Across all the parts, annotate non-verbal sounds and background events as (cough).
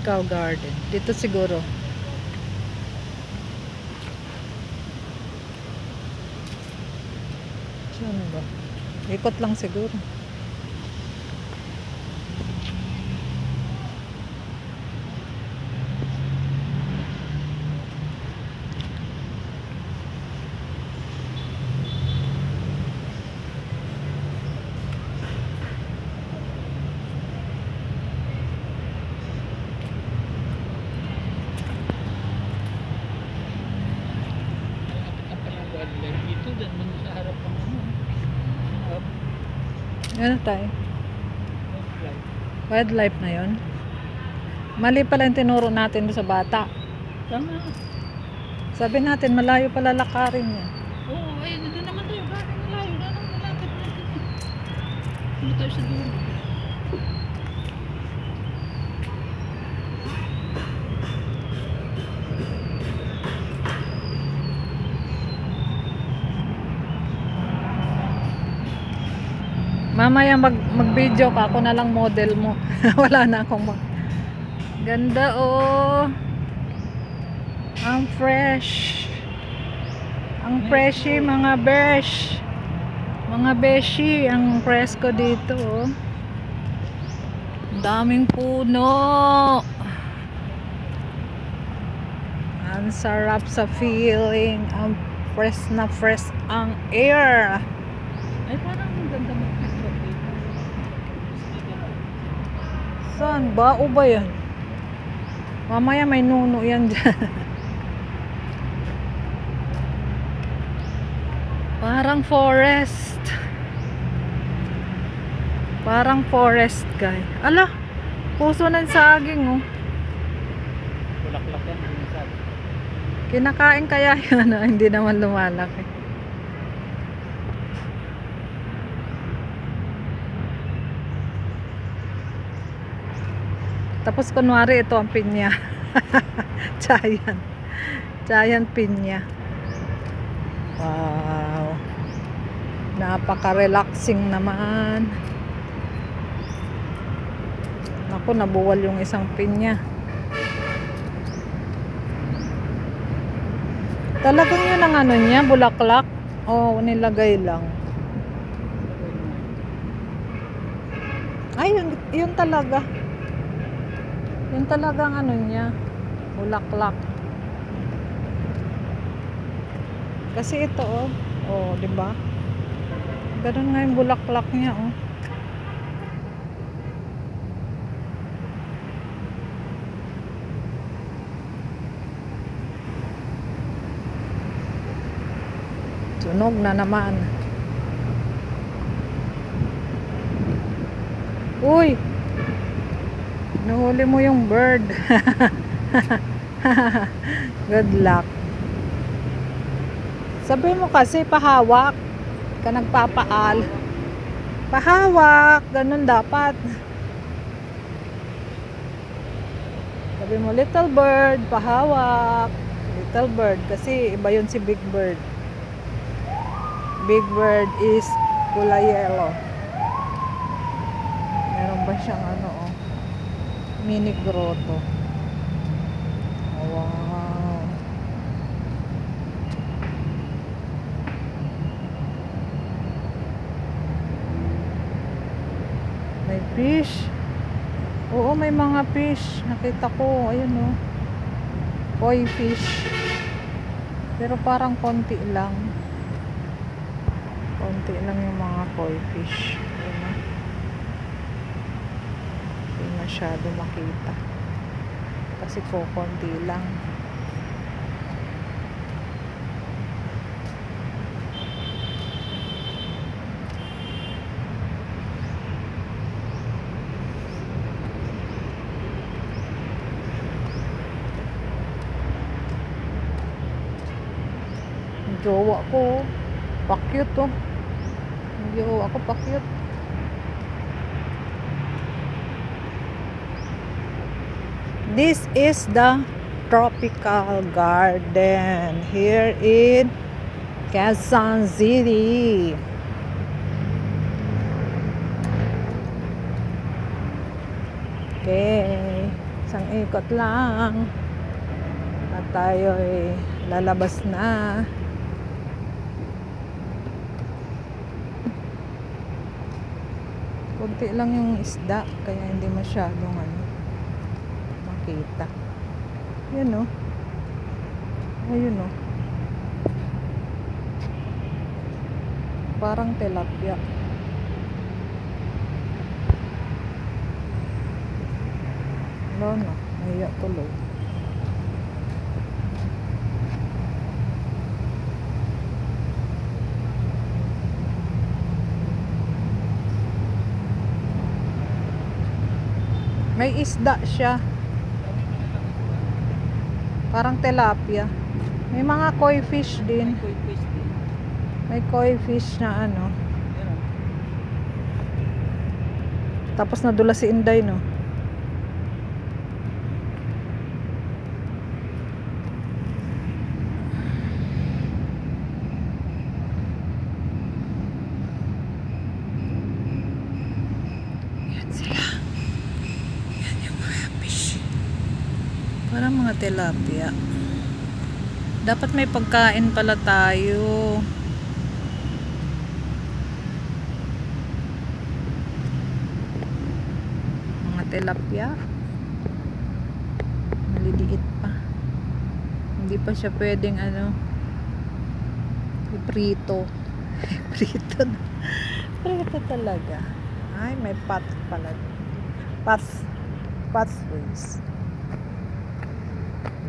Tropical Garden. Dito siguro. Saan ba? Ikot lang siguro. Kapit na pala wildlife dito, dyan mo sa harap ng ano. Up, Ano tayo? wildlife. Wildlife na yon. Mali pala yung tinuro natin doon sa bata. Tama. Sabi natin, malayo pala lakarin niya. Oo, oh, ayun, nandun naman tayo. Bakit malayo? Ano ang nalakad natin? Ano tayo sa dulo? Mamaya mag, mag-video ka, ako na lang model mo. (laughs) Wala na akong mag... Ganda oh. Ang fresh. Ang freshy mga besh. Mga beshi, ang presko dito oh. Daming puno. Ang sarap sa feeling. Ang fresh na fresh ang air. Ay, parang ang ganda mag-picture dito. Saan ba? O ba yan? Mamaya may nuno yan dyan. (laughs) Parang forest. Parang forest guy. Ala, puso ng saging oh. Bulaklak yan. Kinakain kaya (laughs) yan ah, hindi naman lumalaki. Tapos kunwari ito ang pinya. (laughs) Giant. Giant pinya. Wow. Napaka-relaxing naman. Naku, nabuwal yung isang pinya. Talagang yun ang ano niya, bulaklak. O nilagay lang. Ay, yun, yun talaga. Yun talagang ano niya, bulaklak. Kasi ito oh, oh, 'di ba? Ganun nga yung bulaklak niya oh. Sunog na naman. Uy! Nahuli mo yung bird. (laughs) Good luck. Sabi mo kasi pahawak. Ka nagpapaal. Pahawak. Ganun dapat. Sabi mo little bird, pahawak. Little bird. Kasi iba yun si big bird. Big bird is kulay yellow. Meron ba siyang ano mini grotto. Wow. May fish. Oo, may mga fish. Nakita ko, ayun oh. Koi fish. Pero parang konti lang. Konti lang yung mga koi fish. Ayun oh. Hindi masyado makita. Kasi ko konti lang. Jowa ko, pakyut. Yung Jowa ko, pakyut. This is the tropical garden here in Quezon City. Okay. Isang ikot lang. At tayo ay lalabas na. Kunti lang yung isda, kaya hindi masyadong ano, makita. Yun o. Ayun o. Parang tilapia. Wala na. Nahiya tuloy. May isda siya. Parang tilapia. May mga koi fish din. Koi fish din. May koi fish na ano. Tapos nadula si Inday, no? Yan sila. Yan yung mga fish. Parang mga tilapia. Dapat may pagkain pala tayo. mga tilapia. Maliliit pa. Hindi pa siya pwedeng ano iprito. (laughs) Iprito na. Prito talaga. Ay may pot pala. Pot pot ways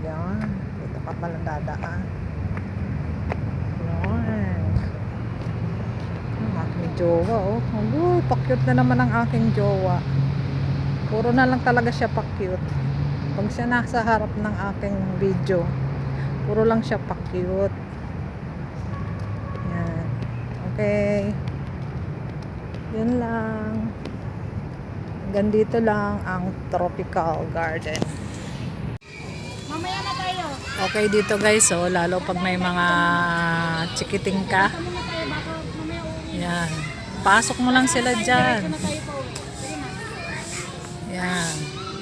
yan dito ka pala dadaan yan ang aking jowa oh oh pakyut na naman ang aking jowa Puro na lang talaga siya pa-cute. Pag siya nasa harap ng aking video, puro lang siya pa-cute. Yan. Okay. Yun lang. Hanggang dito lang ang tropical garden. Okay dito guys, so lalo pag may mga chikiting ka. Yan. Pasok mo lang sila dyan. Yan.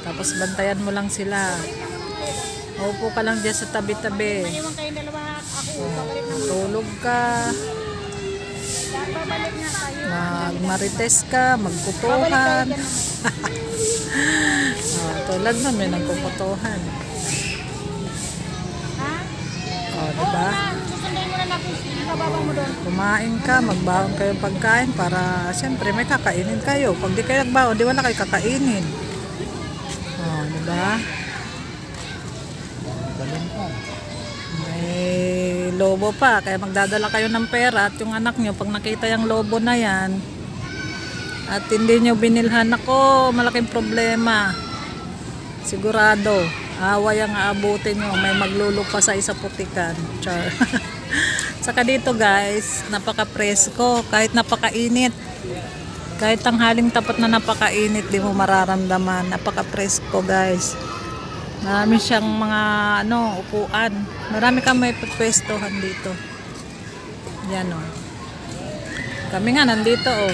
Tapos bantayan mo lang sila. Upo ka lang dyan sa tabi-tabi. Na. Tulog ka, magmarites ka, magkutuhan. Ah, (laughs) tulad nun, may nagkukutuhan. Diba? Ah, Susundan mo na natin. Bababa mo doon. Kumain ka, magbaon kayo pagkain para siyempre may kakainin kayo. Pag di kayo nagbaon, di wala kayo kakainin. O, diba? May lobo pa, kaya magdadala kayo ng pera at yung anak nyo, pag nakita yung lobo na yan, at hindi nyo binilhan ako, malaking problema. Sigurado, away ang aabutin nyo, may maglulupa sa isa putikan. Char. (laughs) Saka dito guys, napaka-presko, kahit napakainit. Kahit tanghaling tapat na napakainit, di mo mararamdaman. Napaka-presko guys. Marami siyang mga ano, upuan. Marami kang may pwestohan dito. Yan o. Kami nga nandito o.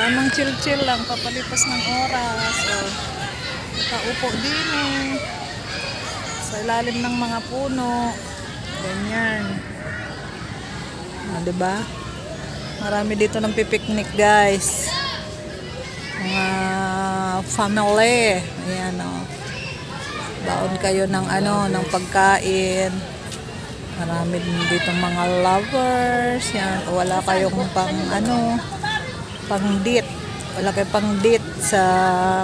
Tamang chill-chill lang, papalipas ng oras o. Nakaupo din eh. Sa ilalim ng mga puno. Ganyan. Ah, 'di ba? Marami dito ng pipiknik, guys. Mga family. Ayan o. Baon kayo ng ano, ng pagkain. Marami dito mga lovers. Yan. Wala kayong pang ano, pang date. Wala kayong pang date sa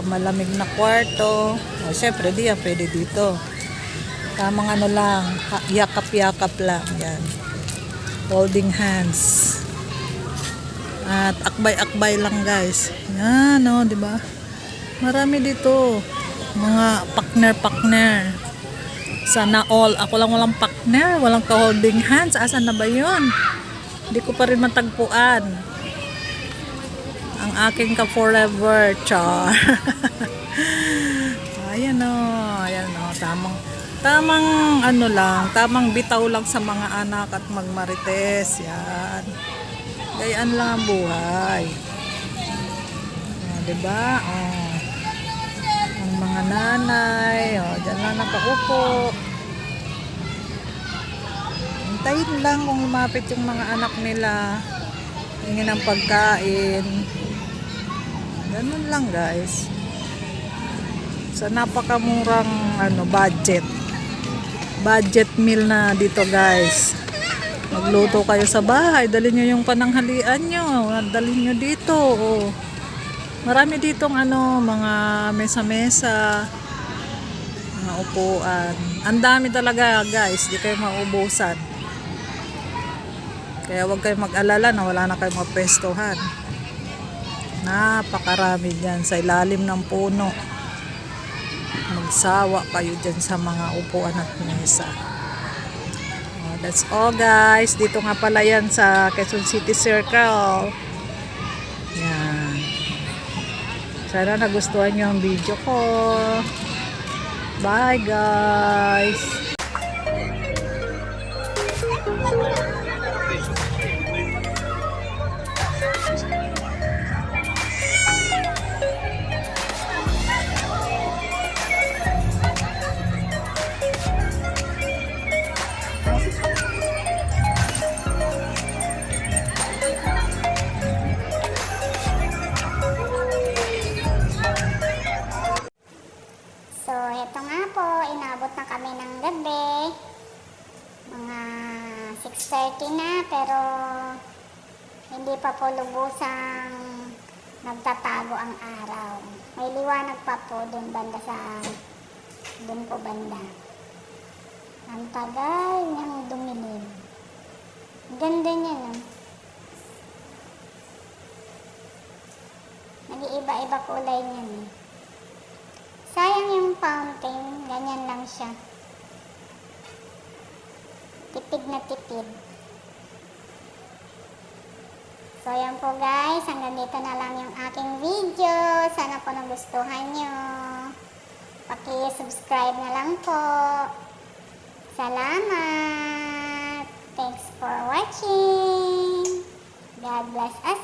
malamig na kwarto. O, syempre, di yan pwede dito. Tamang ano lang, yakap-yakap lang. Yan. Holding hands. At akbay-akbay lang guys. Yan, no, di ba? Marami dito. Mga partner-partner. Sana all. Ako lang walang partner. Walang ka-holding hands. Asan na ba yun? Hindi ko pa rin matagpuan. Ang aking ka-forever. Char. (laughs) ayan o. Ayan o. Tamang, tamang ano lang. Tamang bitaw lang sa mga anak at magmarites. Yan. Gayaan lang ang buhay. Oh, 'di ba? Oh. Ang mga nanay. O, dyan lang nakaupo. Hintayin lang kung lumapit yung mga anak nila. Hingin ng pagkain. Ganun lang guys. Sa napakamurang ano, budget. Budget meal na dito guys. Magluto kayo sa bahay. Dalhin nyo yung pananghalian nyo. Dalhin nyo dito. O. Marami ditong ano, mga mesa-mesa. Mga upuan. Ang dami talaga guys. Di kayo maubusan. Kaya huwag kayong mag-alala na wala na kayong mapwestuhan. Napakarami dyan sa ilalim ng puno. Magsawa kayo dyan sa mga upuan at mesa. Oh, that's all guys. Dito nga pala yan sa Quezon City Circle. Yan. Sana nagustuhan nyo ang video ko. Bye guys. 6.30 na, pero hindi pa po lubusang nagtatago ang araw. May liwanag pa po dun banda sa, dun po banda. Ang tagal niyang dumilim. Ganda niya, no? Nag-iiba-iba kulay niya, no? Sayang yung fountain, ganyan lang siya. Tipid na tipid. So, yan po guys. Hanggang dito na lang yung aking video. Sana po nagustuhan nyo. Paki-subscribe na lang po. Salamat. Thanks for watching. God bless us